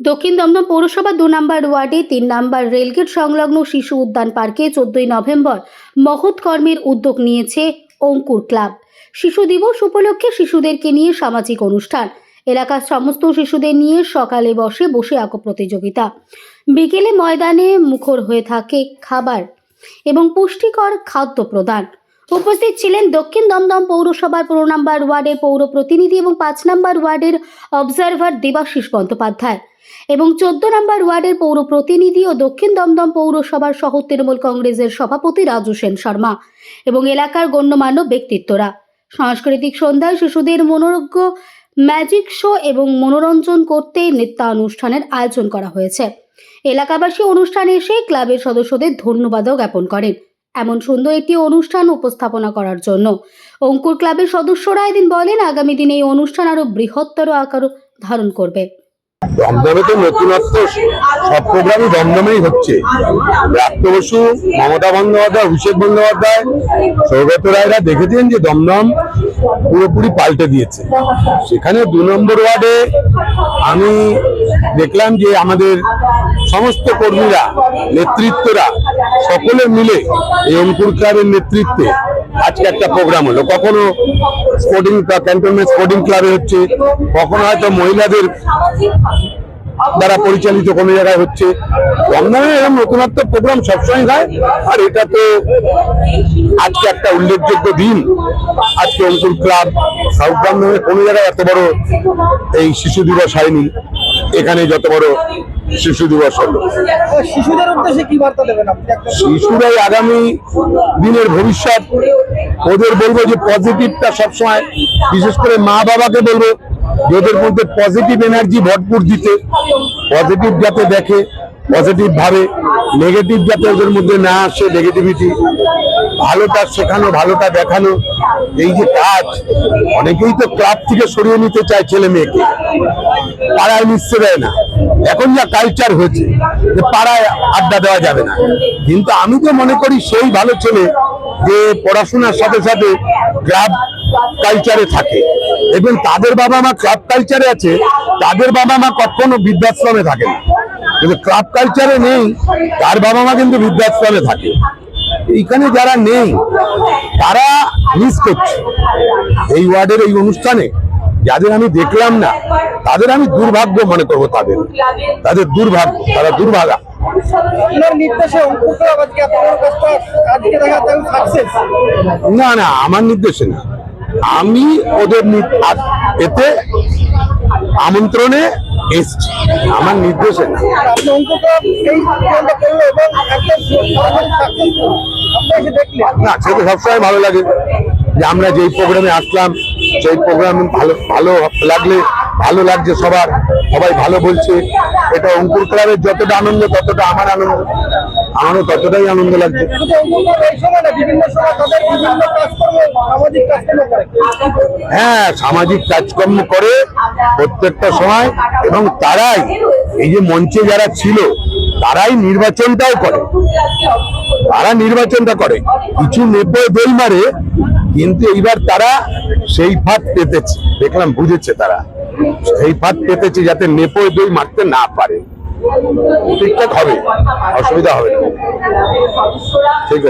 দক্ষিণ দমদম পৌরসভা দু নম্বর ওয়ার্ডে, তিন নম্বর রেলগেট সংলগ্ন শিশু উদ্যান পার্কে চোদ্দই নভেম্বর মহৎ কর্মের উদ্যোগ নিয়েছে অঙ্কুর ক্লাব। শিশু দিবস উপলক্ষে শিশুদেরকে নিয়ে সামাজিক অনুষ্ঠান। এলাকার সমস্ত শিশুদের নিয়ে সকালে বসে বসে আঁকো প্রতিযোগিতা। বিকেলে ময়দানে মুখর হয়ে থাকে খাবার এবং পুষ্টিকর খাদ্য প্রদান। উপস্থিত ছিলেন দক্ষিণ দমদম পৌরসভার পনেরো নম্বর ওয়ার্ডের পৌর প্রতিনিধি এবং পাঁচ নম্বর ওয়ার্ডের অবজারভার দেবাশিস বন্দ্যোপাধ্যায় এবং চোদ্দ নম্বর ওয়ার্ডের পৌর প্রতিনিধি ও দক্ষিণ দমদম পৌরসভার সহ তৃণমূল কংগ্রেসের সভাপতি রাজু সেন শর্মা এবং এলাকার গণ্যমান্য ব্যক্তিত্বরা। সাংস্কৃতিক সন্ধ্যায় শিশুদের মনোরজ্ঞ ম্যাজিক শো এবং মনোরঞ্জন করতে নৃত্যানুষ্ঠানের আয়োজন করা হয়েছে। এলাকাবাসী অনুষ্ঠানে এসে ক্লাবের সদস্যদের ধন্যবাদও জ্ঞাপন করেন। এমন সুন্দর একটি অনুষ্ঠান উপস্থাপনা করার জন্য। অঙ্কুর ক্লাবের সদস্যরা এদিন বলেন, আগামী দিনে এই অনুষ্ঠান আরও বৃহত্তর আকার ধারণ করবে। দমদমে তো নতুনত্ব সব প্রোগ্রামই দমদমেই হচ্ছে। ব্রাত্য বসু মমতা বন্দ্যোপাধ্যায়, অভিষেক বন্দ্যোপাধ্যায়, সৌগত রায়রা দেখেছেন যে দমদম পুরোপুরি পাল্টে দিয়েছে। সেখানে দু নম্বর ওয়ার্ডে আমি দেখলাম যে আমাদের সমস্ত কর্মীরা, নেতৃত্বরা সকলে মিলে এই অঙ্কুর ক্লাবের নেতৃত্বে আজকে একটা প্রোগ্রাম হলো। কখনো স্পোর্টিং ক্যান্টনমেন্ট স্পোর্টিং ক্লাবে হচ্ছে, কখনো হয়তো মহিলাদের দ্বারা পরিচালিত কোনো জায়গায় হচ্ছে। দমদমে এরকম নতুনত্ব প্রোগ্রাম সবসময় হয়, আর এটা তো আজকে একটা উল্লেখযোগ্য দিন। আজকে অঙ্কুর ক্লাব সাউথ দমদমে কোনো জায়গায় এত বড় এই শিশু দিবস হয়নি। এখানে যত বড় শিশু দিবস হলো শিশুদের উদ্দেশ্যে কি বার্তা দেবেন শিশুরাই আগামী দিনের ভবিষ্যৎ। ওদের বলব যে পজিটিভটা সবসময় বিশেষ করে মা বাবাকে বলব ওদের মধ্যে পজিটিভ এনার্জি ভরপুর দিতে পজিটিভ যাতে দেখে। পজিটিভ ভাবে নেগেটিভ যাতে ওদের মধ্যে না আসে নেগেটিভিটি ভালোটা শেখানো, ভালোটা দেখানো, এই যে কাজ, অনেকেই তো ক্লাব থেকে সরিয়ে নিতে চায় ছেলে মেয়েকে। পাড়ায় মিশতে দেয় না। এখন যা কালচার হয়েছে, যে পাড়ায় আড্ডা দেওয়া যাবে না। কিন্তু আমি তো মনে করি সেই ভালো ছেলে যে পড়াশোনার সাথে সাথে ক্লাব কালচারে থাকে। এবং তাদের বাবা মা ক্লাব কালচারে আছে, তাদের বাবা মা কখনো বৃদ্ধাশ্রমে থাকে না। কিন্তু ক্লাব কালচারে নেই তার বাবা মা কিন্তু বৃদ্ধাশ্রমে থাকে। এইখানে যারা নেই তারা মিস করছে। এই ওয়ার্ডের এই অনুষ্ঠানে যাদের আমি দেখলাম না তাদের আমি দুর্ভাগ্য মনে করব তাদের। তাদের দুর্ভাগ্য তারা দুর্ভাগা। না না আমার নির্দেশে না। আমি ওদের এতে আমন্ত্রণে এসছি আমার নির্দেশে না। সে তো সবসময় ভালো লাগে যে আমরা যেই প্রোগ্রামে আসলাম, সেই প্রোগ্রাম ভালো ভালো লাগলে, ভালো লাগছে সবার। সবাই ভালো বলছে। এটা অঙ্কুর ক্লাবের যতটা আনন্দ, ততটা আমার আনন্দ। আমারও ততটাই আনন্দ করে হ্যাঁ সামাজিক কাজকর্ম করে প্রত্যেকটা সময় এবং তারাই, এই যে মঞ্চে যারা ছিল, তারাই নির্বাচনটাও করে। তারা নির্বাচনটা করে। কিছু নেবে দই মারে, কিন্তু এইবার তারা সেই ফাঁদ পেতেছে। দেখলাম, বুঝেছে তারা। সেই ফাঁদ পেতেছে যাতে নেপো দই মারতে না পারে। ঠিকঠাক হবে অসুবিধা হবে না। ঠিক আছে।